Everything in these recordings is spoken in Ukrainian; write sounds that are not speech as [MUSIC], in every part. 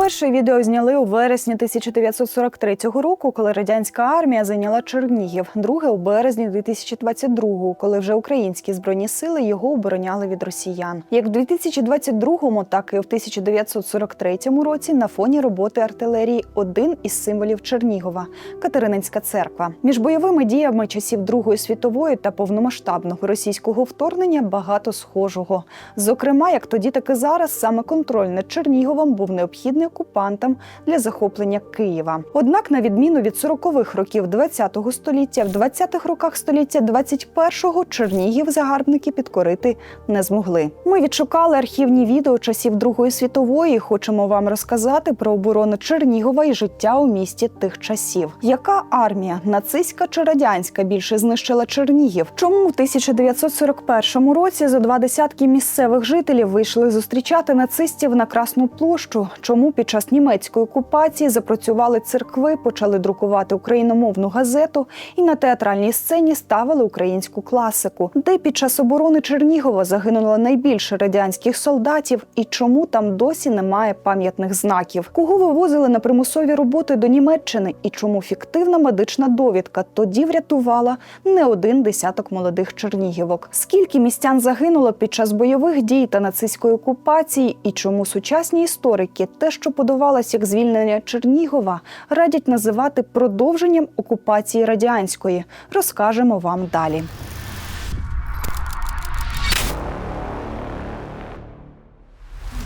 Перше відео зняли у вересні 1943 року, коли радянська армія зайняла Чернігів. Друге у березні 2022, коли вже українські збройні сили його обороняли від росіян. Як в 2022, так і в 1943 році на фоні роботи артилерії один із символів Чернігова Катерининська церква. Між бойовими діями часів Другої світової та повномасштабного російського вторгнення багато схожого. Зокрема, як тоді, так і зараз саме контроль над Черніговом був необхідний окупантам для захоплення Києва. Однак, на відміну від 40-х років ХХ століття, в 20-х роках століття 21-го Чернігів загарбники підкорити не змогли. Ми відшукали архівні відео часів Другої світової. і Хочемо вам розказати про оборону Чернігова і життя у місті тих часів. Яка армія, нацистська чи радянська, більше знищила Чернігів? Чому в 1941 році за два десятки місцевих жителів вийшли зустрічати нацистів на Красну площу? Чому під час німецької окупації запрацювали церкви, почали друкувати україномовну газету і на театральній сцені ставили українську класику? Де під час оборони Чернігова загинуло найбільше радянських солдатів, і чому там досі немає пам'ятних знаків? Кого вивозили на примусові роботи до Німеччини? І чому фіктивна медична довідка тоді врятувала не один десяток молодих чернігівок? Скільки містян загинуло під час бойових дій та нацистської окупації? І чому сучасні історики те, що подавалось як звільнення Чернігова, радять називати продовженням окупації радянської? Розкажемо вам далі.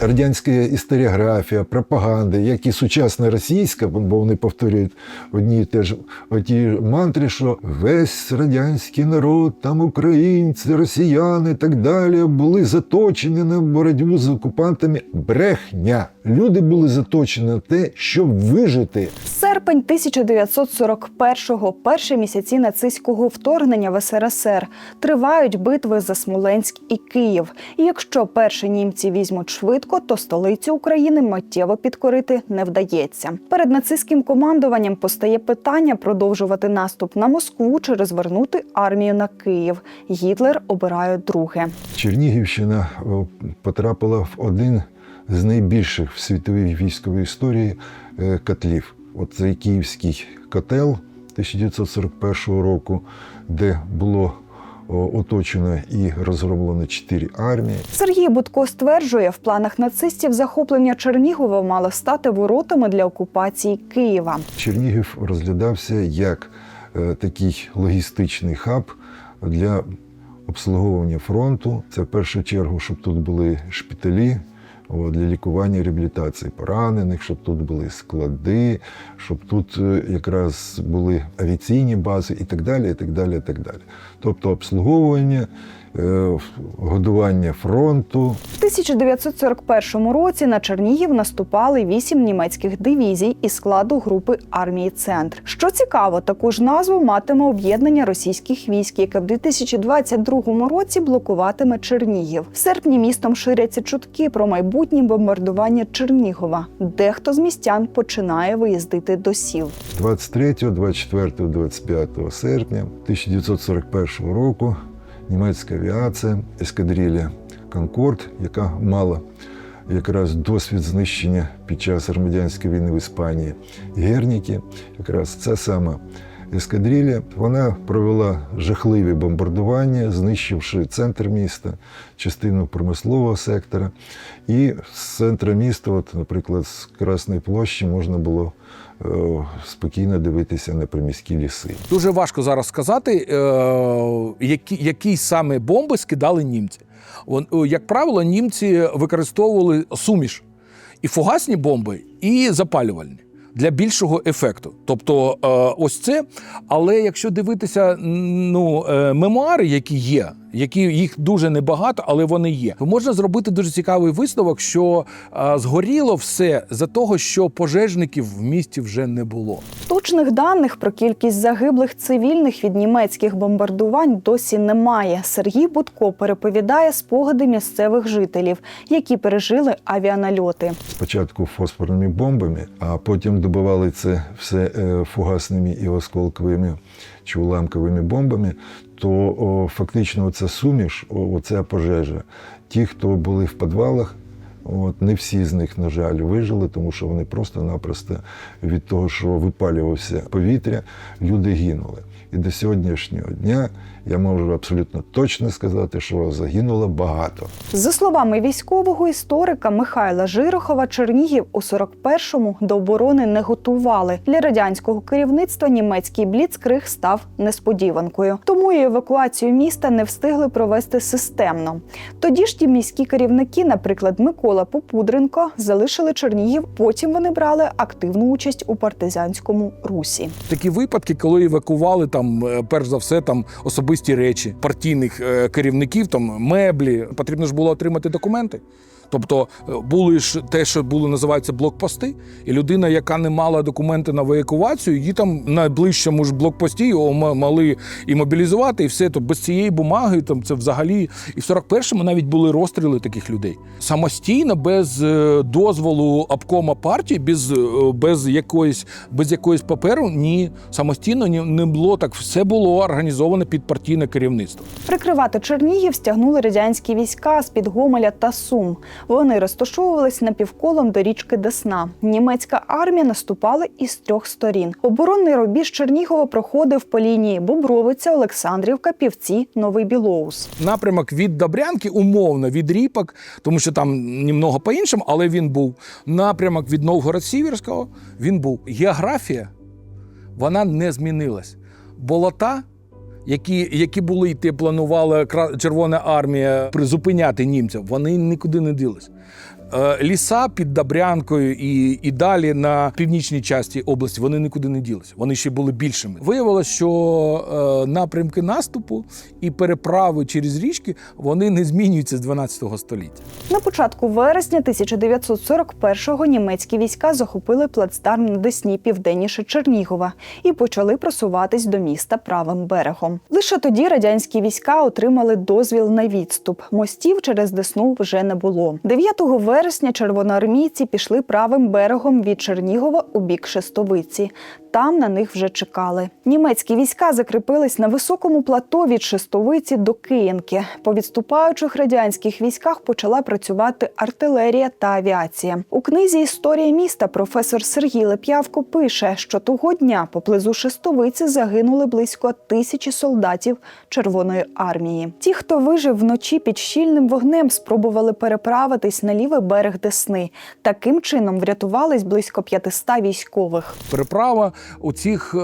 Радянська історіографія, пропаганда, як і сучасна російська, бо вони повторюють одні і те ж оті мантри, що весь радянський народ, там українці, росіяни і так далі, були заточені на боротьбу з окупантами. Брехня. Люди були заточені на те, щоб вижити. Серпень 1941-го, перші місяці нацистського вторгнення в СРСР. Тривають битви за Смоленськ і Київ. І якщо перші німці візьмуть швидко, то столицю України миттєво підкорити не вдається. Перед нацистським командуванням постає питання продовжувати наступ на Москву чи розвернути армію на Київ. Гітлер обирає друге. Чернігівщина потрапила в один з найбільших в світовій військовій історії е, котлів. От цей київський котел 1941 року, де було оточено і розроблено чотири армії. Сергій Будко стверджує, в планах нацистів захоплення Чернігова мало стати воротами для окупації Києва. Чернігів розглядався як е, такий логістичний хаб для обслуговування фронту. Це в першу чергу, щоб тут були шпиталі. Для лікування і реабілітації поранених, щоб тут були склади, щоб тут е, якраз були авіаційні бази і так далі. і так далі, і так далі. Тобто обслуговування, годування фронту, В 1941 році на Чернігів наступали вісім німецьких дивізій із складу групи армії Центр. Що цікаво, таку ж назву матиме об'єднання російських військ, яке в 2022 році блокуватиме Чернігів. В серпні містом ширяться чутки про майбутнє бомбардування Чернігова. Дехто з містян починає виїздити до сіл. 23, 24, 25 серпня 1941 року німецька авіація ескадрилля Конкорд, яка мала якраз досвід знищення під час громадянської війни в Іспанії Герніки, якраз ця сама ескадрилля, вона провела жахливі бомбардування, знищивши центр міста, частину промислового сектора. І з центра міста, от, наприклад, з Красної площі можна було спокійно дивитися на приміські ліси. Дуже важко зараз сказати, е, які, які саме бомби скидали німці. Е, як правило, німці використовували суміш і фугасні бомби, і запалювальні. Для більшого ефекту, тобто е, ось це. Але якщо дивитися ну, е, мемуари, які є, які їх дуже небагато, але вони є, можна зробити дуже цікавий висновок, що е, згоріло все за того, що пожежників в місті вже не було. Точних даних про кількість загиблих цивільних від німецьких бомбардувань досі немає. Сергій Будко переповідає спогади місцевих жителів, які пережили авіанальоти. Спочатку фосфорними бомбами, а потім добивали це все е, фугасними і осколковими чи уламковими бомбами, то о, фактично оця суміш, оця пожежа, ті, хто були в підвалах, От, не всі з них, на жаль, вижили, тому що вони просто-напросто від того, що випалювався повітря, люди гинули. І до сьогоднішнього дня я можу абсолютно точно сказати, що загинуло багато. За словами військового історика Михайла Жирохова, Чернігів у 41-му до оборони не готували. Для радянського керівництва німецький бліцкриг став несподіванкою. Тому і евакуацію міста не встигли провести системно. Тоді ж ті міські керівники, наприклад, Микола Попудренко, залишили Чернігів. Потім вони брали активну участь у партизанському русі. Такі випадки, коли евакували там, е, перш за все, там особисті речі партійних е, керівників, там меблі, потрібно ж було отримати документи. Тобто е, були ж те, що були називаються блокпости, і людина, яка не мала документи на евакуацію, її там на найближчому ж блокпості його мали і мобілізувати, і все. То без цієї бумаги там це взагалі. І в 41-му навіть були розстріли таких людей. Самостійно, без е, дозволу обкома партії, без, е, без якоїсь без якоїсь паперу, ні, самостійно ні, не було так. Все було організовано під партійне керівництво. Прикривати Чернігів стягнули радянські війська з під Гомеля та Сум. Вони розташовувались напівколом до річки Десна. Німецька армія наступала із трьох сторін. Оборонний рубіж Чернігова проходив по лінії Бобровиця, Олександрівка, Півці, Новий Білоус. напрямок від Добрянки, умовно від Ріпок, тому що там німного по-іншому, але він був. Напрямок від Новгород-Сіверського він був. Географія вона не змінилась. Болота, які, які були йти, планувала Червона армія призупиняти німців, вони нікуди не ділись. Е, Ліса під Добрянкою і, і далі на північній часті області вони нікуди не ділися. Вони ще були більшими. Виявилося, що е, напрямки наступу і переправи через річки вони не змінюються з 12 століття. На початку вересня 1941-го німецькі війська захопили плацдарм на Десні південніше Чернігова і почали просуватись до міста правим берегом. Лише тоді радянські війська отримали дозвіл на відступ. Мостів через Десну вже не було. 9 вересня червоноармійці пішли правим берегом від Чернігова у бік Шестовиці. Там на них вже чекали. Німецькі війська закріпились на високому плато від Шестовиці до Київки. По відступаючих радянських військах почала працювати артилерія та авіація. У книзі Історія міста професор Сергій Леп'явко пише, що того дня поблизу Шестовиці загинули близько тисячі солдатів Червоної армії. Ті, хто вижив вночі під щільним вогнем, спробували переправитись на лівий берег Десни. Таким чином врятувались близько 500 військових. Переправа у цих е,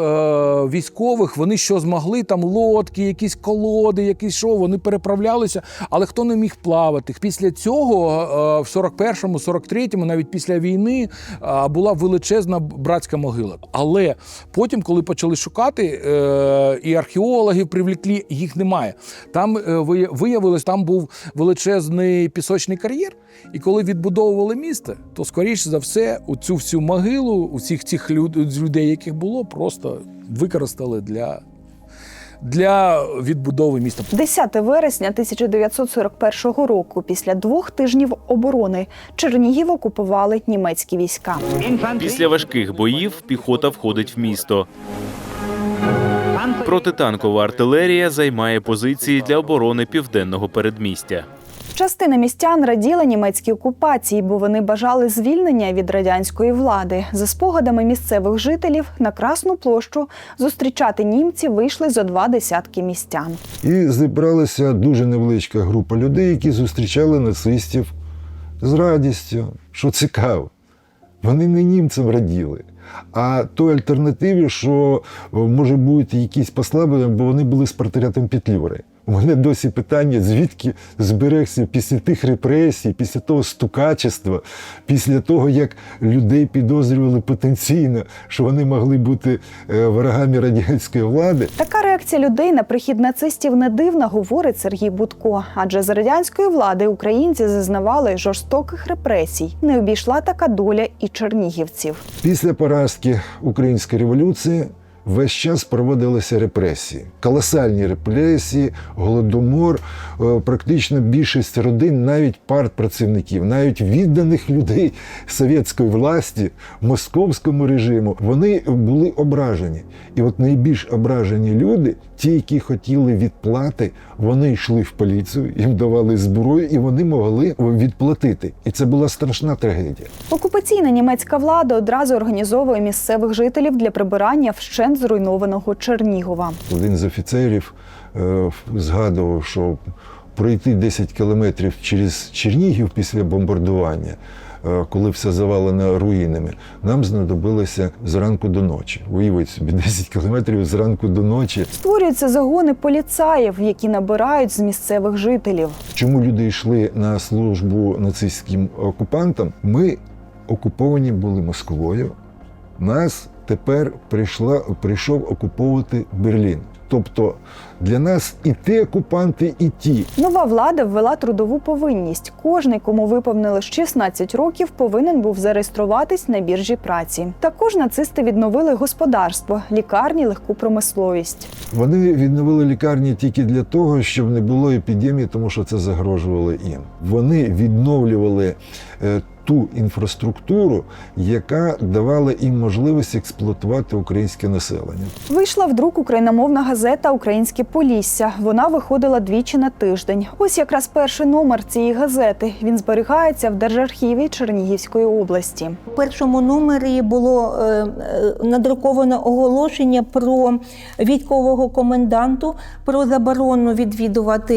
військових, вони що змогли, там лодки, якісь колоди, якісь що, вони переправлялися, але хто не міг плавати. Після цього, е, в 41-му, 43-му, навіть після війни, е, була величезна братська могила. Але потім, коли почали шукати, е, і археологів привлекли, їх немає. Там е, виявилось, там був величезний пісочний кар'єр. І коли відбудовували місто, то скоріше за все, у цю всю могилу, усіх цих люд- людей, яких було, просто використали для, для відбудови міста. 10 вересня 1941 року, після двох тижнів оборони, Чернігів окупували німецькі війська. Після важких боїв піхота входить в місто. Протитанкова артилерія займає позиції для оборони південного передмістя. Частина містян раділа німецькій окупації, бо вони бажали звільнення від радянської влади. За спогадами місцевих жителів на Красну площу зустрічати німців вийшли зо два десятки містян. І зібралася дуже невеличка група людей, які зустрічали нацистів з радістю, що цікаво. Вони не німцям раділи, а той альтернативі, що може бути якісь послаблення, бо вони були з портретом Петлюри. У мене досі питання, звідки зберегся після тих репресій, після того стукачества, після того, як людей підозрювали потенційно, що вони могли бути е, ворогами радянської влади. Така реакція людей на прихід нацистів не дивна, говорить Сергій Будко. Адже з радянської влади українці зазнавали жорстоких репресій. Не обійшла така доля і чернігівців. Після поразки української революції весь час проводилися репресії, колосальні репресії, голодомор. Е, Практично більшість родин, навіть партпрацівників, навіть відданих людей совєтської власті, московському режиму, вони були ображені. І от найбільш ображені люди, ті, які хотіли відплати, вони йшли в поліцію, їм давали зброю, і вони могли відплатити. І це була страшна трагедія. Окупаційна німецька влада одразу організовує місцевих жителів для прибирання вщент зруйнованого Чернігова. Один з офіцерів е, згадував, що пройти 10 кілометрів через Чернігів після бомбардування, коли все завалено руїнами, нам знадобилося зранку до ночі. Уявіть собі, [LAUGHS] 10 кілометрів зранку до ночі. Створюються загони поліцаїв, які набирають з місцевих жителів. Чому люди йшли на службу нацистським окупантам? Ми окуповані були Москвою. Нас тепер прийшла, прийшов окуповувати Берлін. Тобто для нас і ті окупанти, і ті. Нова влада ввела трудову повинність. Кожний, кому виповнилось 16 років, повинен був зареєструватись на біржі праці. Також нацисти відновили господарство, лікарні, легку промисловість. Вони відновили лікарні тільки для того, щоб не було епідемії, тому що це загрожувало їм. Вони відновлювали е, ту інфраструктуру, яка давала їм можливість експлуатувати українське населення. Вийшла в друк україномовна газета Українське Полісся. Вона виходила двічі на тиждень. Ось якраз перший номер цієї газети. Він зберігається в Держархіві Чернігівської області. У першому номері було е, е, надруковано оголошення про військового коменданту, про заборону відвідувати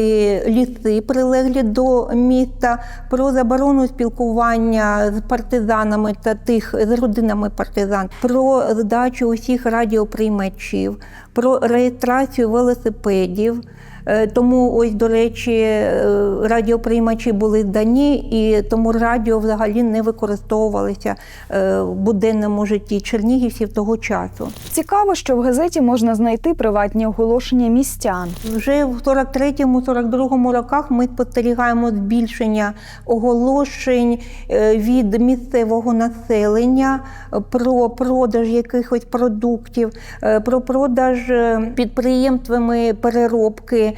ліси, прилеглі до міста, про заборону спілкування з партизанами та тих з родинами партизан, про здачу усіх радіоприймачів, про реєстрацію велосипедів. Е, Тому, ось, до речі, е, радіоприймачі були здані, і тому радіо взагалі не використовувалося е, в буденному житті чернігівців того часу. Цікаво, що в газеті можна знайти приватні оголошення містян. Вже в 43-42 роках ми спостерігаємо збільшення оголошень від місцевого населення про продаж якихось продуктів, про продаж підприємствами переробки,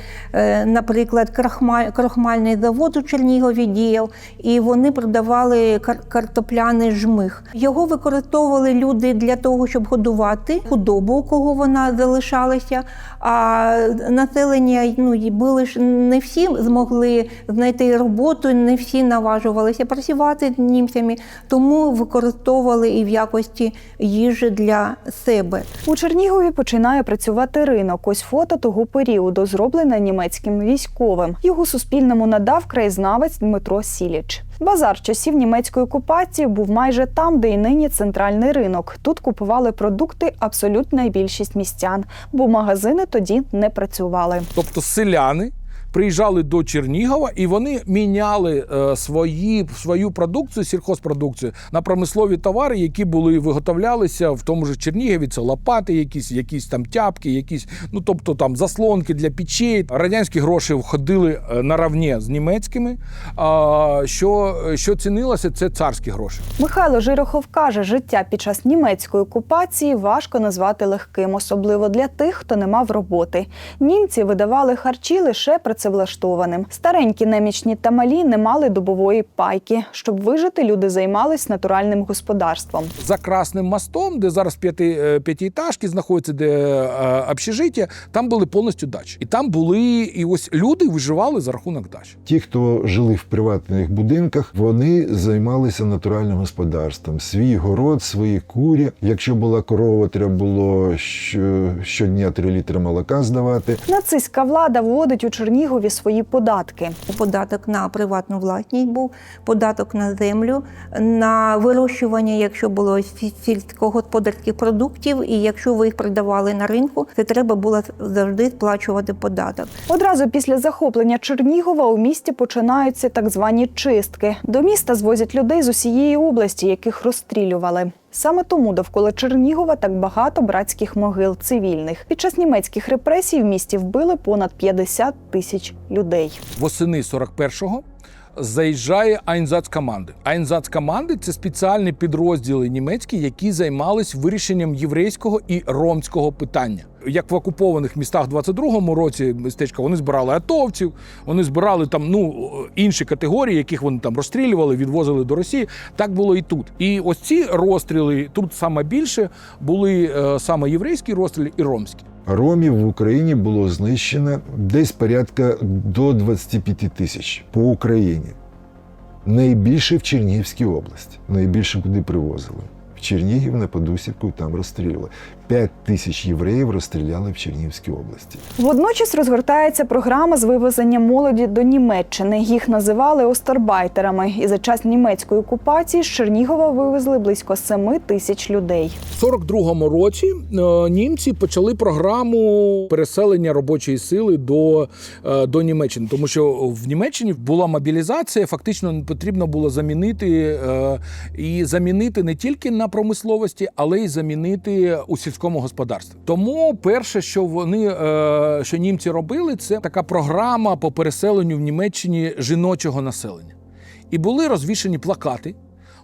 наприклад, крахмаль, крохмальний завод у Чернігові діяв, і вони продавали кар- картопляний жмих. Його використовували люди для того, щоб годувати худобу, у кого вона залишалася. А населення ну, були ж не всі змогли знайти роботу, не всі наважувалися працювати з німцями, тому використовували і в якості їжі для себе. У Чернігові починає працювати ринок. Ось фото того періоду, зроблене німецьким військовим. Його суспільному надав краєзнавець Дмитро Сіліч. Базар часів німецької окупації був майже там, де й нині центральний ринок. Тут купували продукти абсолютна більшість містян, бо магазини тоді не працювали. Тобто селяни приїжджали до Чернігова і вони міняли е, свої, свою продукцію, сільхозпродукцію на промислові товари, які були виготовлялися в тому ж Чернігові. Це лопати, якісь, якісь там тяпки, якісь, ну тобто там заслонки для печей. Радянські гроші входили е, наравні з німецькими. А що, що цінилося, це царські гроші. Михайло Жирохов каже, життя під час німецької окупації важко назвати легким, особливо для тих, хто не мав роботи. Німці видавали харчі лише працевлаштованим. Старенькі немічні та малі не мали добової пайки. Щоб вижити, люди займались натуральним господарством. за Красним мостом, де зараз п'яти, е, п'ятиэтажки знаходяться, де е, общежиття, там були повністю дачі. І там були, і ось люди виживали за рахунок дач. Ті, хто жили в приватних будинках, вони займалися натуральним господарством. Свій город, свої курі. Якщо була корова, треба було що- щодня 3 літри молока здавати. Нацистська влада вводить у Чернігові свої податки. Податок на приватну власність був, податок на землю, на вирощування, якщо було сі- сільськогосподарських продуктів, і якщо ви їх продавали на ринку, це треба було завжди сплачувати податок. Одразу після захоплення Чернігова у місті починаються так звані чистки. До міста звозять людей з усієї області, яких розстрілювали. Саме тому довкола Чернігова так багато братських могил цивільних. Під час німецьких репресій в місті вбили понад 50 тисяч людей. Восени 41-го заїжджає Айнзацкоманди. Айнзацкоманди – це спеціальні підрозділи німецькі, які займались вирішенням єврейського і ромського питання. Як в окупованих містах в 22-му році містечка вони збирали атовців, вони збирали там ну інші категорії, яких вони там розстрілювали, відвозили до Росії. Так було і тут. І ось ці розстріли тут саме більше були е, саме єврейські розстріли і ромські. Ромів в Україні було знищено десь порядка до 25 тисяч по Україні. Найбільше в Чернігівській області. Найбільше куди привозили. В Чернігів на Подусівку там розстрілювали. 5 тисяч євреїв розстріляли в Чернігівській області. Водночас розгортається програма з вивезення молоді до Німеччини. Їх називали остарбайтерами. І за час німецької окупації з Чернігова вивезли близько 7 тисяч людей. В 42-му році е, німці почали програму переселення робочої сили до, е, до Німеччини, тому що в Німеччині була мобілізація, фактично потрібно було замінити е, і замінити не тільки на промисловості, але й замінити у сільському господарстві. Тому перше, що вони е, що німці робили, це така програма по переселенню в Німеччині жіночого населення. І були розвішені плакати.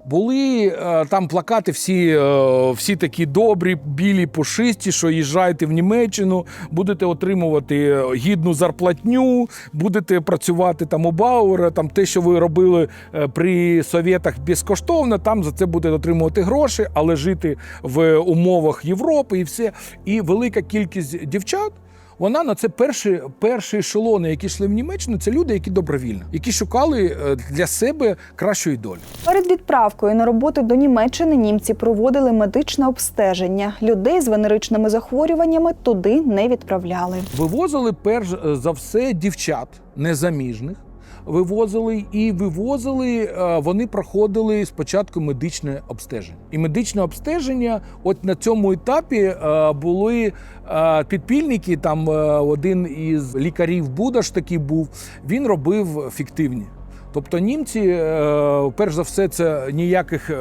Були е, там плакати всі, е, всі такі добрі, білі, пушисті, що їжджайте в Німеччину, будете отримувати гідну зарплатню, будете працювати там у Бауера, там те, що ви робили е, при совєтах безкоштовно, там за це будете отримувати гроші, але жити в умовах Європи і все. І велика кількість дівчат. Вона на це перші, перші ешелони, які йшли в Німеччину, це люди, які добровільно, які шукали е, для себе кращої долі. Перед відправкою на роботу до Німеччини німці проводили медичне обстеження. Людей з венеричними захворюваннями туди не відправляли. Вивозили перш за все дівчат незаміжних. Вивозили і вивозили. е, Вони проходили спочатку медичне обстеження. І медичне обстеження, от на цьому етапі е, були е, підпільники. Там один із лікарів Будаш такий був. Він робив фіктивні. Тобто німці, е, перш за все, це ніяких е,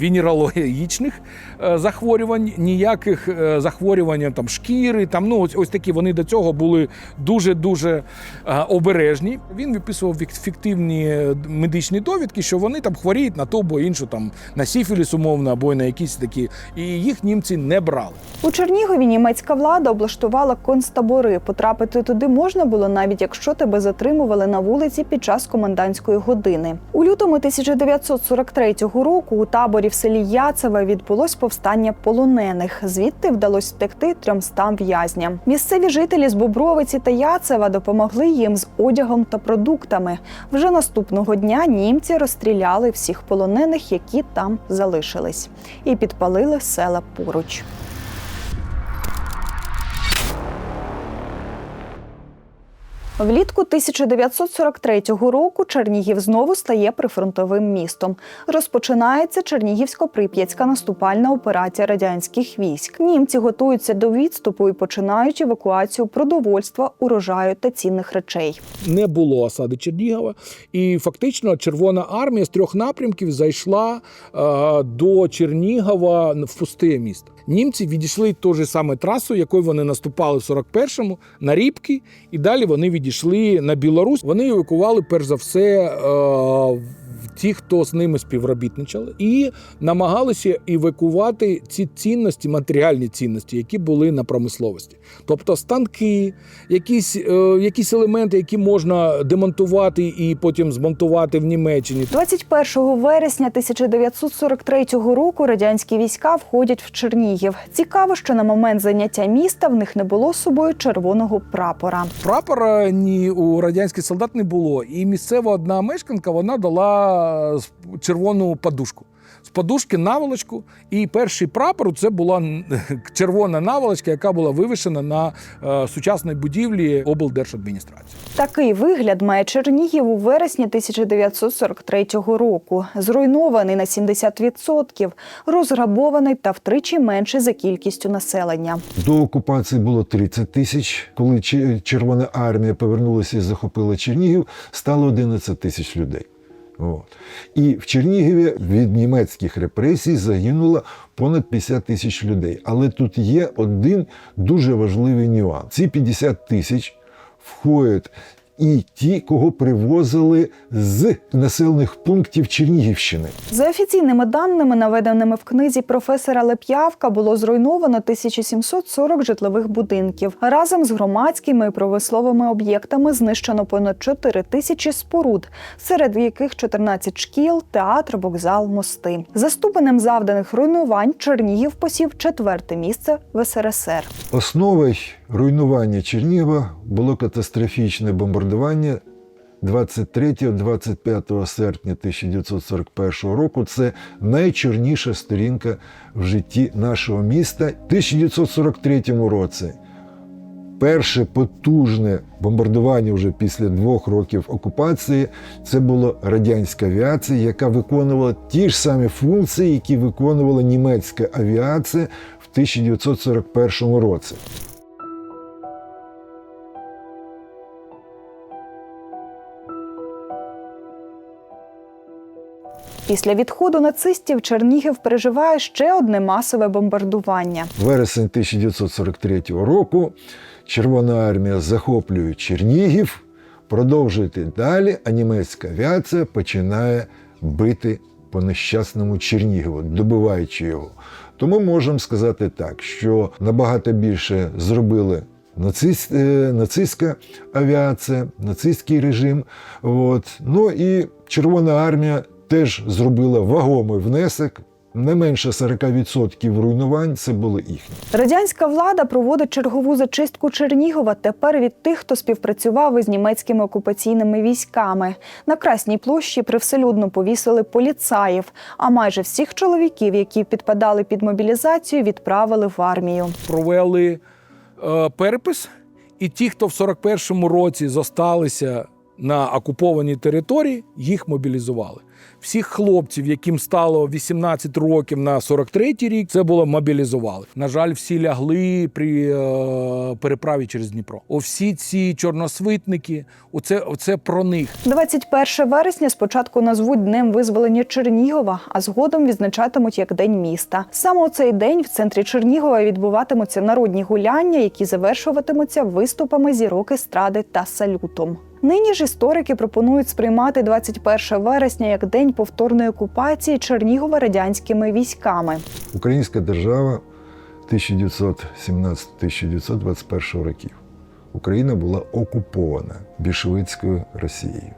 венерологічних е, захворювань, ніяких захворювань там шкіри. Там ну ось ось такі вони до цього були дуже дуже обережні. Він виписував фіктивні медичні довідки, що вони там хворіють на то або іншу, там на сіфіліс умовно, або на якісь такі, і їх німці не брали. У Чернігові німецька влада облаштувала концтабори. Потрапити туди можна було навіть якщо тебе затримували на вулиці під час комендантської години. У лютому 1943 року у таборі в селі Яцеве відбулось повстання полонених. Звідти вдалося втекти трьомстам в'язням. Місцеві жителі з Бобровиці та Яцева допомогли їм з одягом та продуктами. Вже наступного дня німці розстріляли всіх полонених, які там залишились, і підпалили села поруч. Влітку 1943 року Чернігів знову стає прифронтовим містом. Розпочинається Чернігівсько-Прип'ятська наступальна операція радянських військ. Німці готуються до відступу і починають евакуацію продовольства, урожаю та цінних речей. не було осади Чернігова, і фактично Червона армія з трьох напрямків зайшла е, до Чернігова в пусте місто. Німці відійшли ту ж саме трасу, якою вони наступали в 41-му, на Рібки, і далі вони відійшли на Білорусь. Вони евакували перш за все. Ті, хто з ними співробітничали, і намагалися евакувати ці цінності, матеріальні цінності, які були на промисловості, тобто станки, якісь, е, якісь елементи, які можна демонтувати і потім змонтувати в Німеччині. 21 вересня 1943 року радянські війська входять в Чернігів. Цікаво, що на момент заняття міста в них не було з собою червоного прапора. Прапора ні у радянських солдат не було. І місцева одна мешканка вона дала з- червону подушку. З подушки наволочку, і перший прапор це була [LAUGHS] червона наволочка, яка була вивішена на е, сучасній будівлі облдержадміністрації. Такий вигляд має Чернігів у вересні 1943 року. Зруйнований на 70%, розграбований та втричі менший за кількістю населення. До окупації було 30 тисяч. Коли Червона армія повернулася і захопила Чернігів, стало 11 тисяч людей. От. І в Чернігові від німецьких репресій загинуло понад 50 тисяч людей. Але тут є один дуже важливий нюанс. Ці 50 тисяч входять і ті, кого привозили з населених пунктів Чернігівщини. За офіційними даними, наведеними в книзі професора Леп'явка, було зруйновано 1740 житлових будинків. Разом з громадськими і промисловими об'єктами знищено понад 4 тисячі споруд, серед яких 14 шкіл, театр, вокзал, мости. За ступенем завданих руйнувань Чернігів посів четверте місце в СРСР. Основою руйнування Чернігова було катастрофічне бомбардування 23-25 серпня 1941 року. Це найчорніша сторінка в житті нашого міста. В 1943 році перше потужне бомбардування вже після двох років окупації це була радянська авіація, яка виконувала ті ж самі функції, які виконувала німецька авіація в 1941 році. Після відходу нацистів Чернігів переживає ще одне масове бомбардування. Вересень 1943 року Червона армія захоплює Чернігів, продовжує далі, а німецька авіація починає бити по нещасному Чернігову, добиваючи його. Тому можемо сказати так, що набагато більше зробили нацист, е, нацистська авіація, нацистський режим. От. Ну і Червона армія теж зробила вагомий внесок. Не менше 40% руйнувань це були їхні. Радянська влада проводить чергову зачистку Чернігова тепер від тих, хто співпрацював із німецькими окупаційними військами. На Красній площі привселюдно повісили поліцаїв, а майже всіх чоловіків, які підпадали під мобілізацію, відправили в армію. провели е, перепис, і ті, хто в 41-му році зосталися на окупованій території, їх мобілізували. Всіх хлопців, яким стало 18 років на 43-й рік, це було мобілізували. На жаль, всі лягли при е, переправі через Дніпро. О, всі ці чорносвитники, оце, оце про них. 21 вересня спочатку назвуть днем визволення Чернігова, а згодом відзначатимуть як День міста. Саме у цей день в центрі Чернігова відбуватимуться народні гуляння, які завершуватимуться виступами зірок естради та салютом. Нині ж історики пропонують сприймати 21 вересня як день повторної окупації Чернігова радянськими військами. Українська держава 1917-1921 років. Україна була окупована більшовицькою Росією.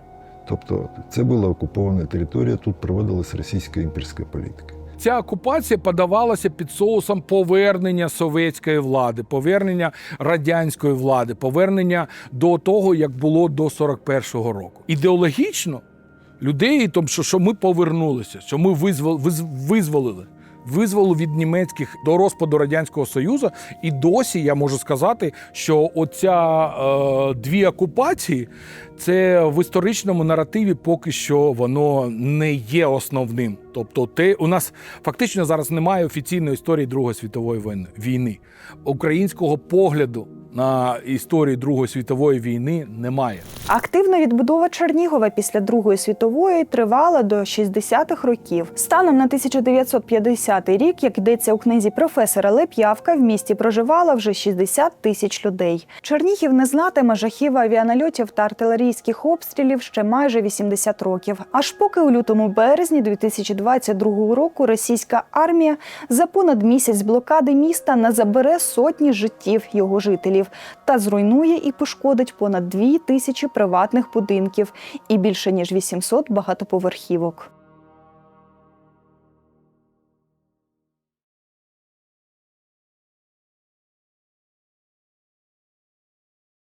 Тобто це була окупована територія, тут проводилась російська імперська політика. Ця окупація подавалася під соусом повернення совєтської влади, повернення радянської влади, повернення до того, як було до 41-го року. Ідеологічно людей, тому що, ми повернулися, що ми визвол, визволили. Визволу від німецьких до розпаду радянського союзу, і досі я можу сказати, що оця е, дві окупації це в історичному наративі поки що воно не є основним. Тобто, те у нас фактично зараз немає офіційної історії Другої світової війни-. Українського погляду на історію Другої світової війни немає. Активна відбудова Чернігова після Другої світової тривала до 60-х років. Станом на 1950 рік, як йдеться у книзі професора Леп'явка, в місті проживало вже 60 тисяч людей. Чернігів не знатиме жахів авіанальотів та артилерійських обстрілів ще майже 80 років. Аж поки у лютому березні 2022 року російська армія за понад місяць блокади міста не забере сотні життів його жителів та зруйнує і пошкодить понад дві тисячі приватних будинків і більше ніж 800 багатоповерхівок.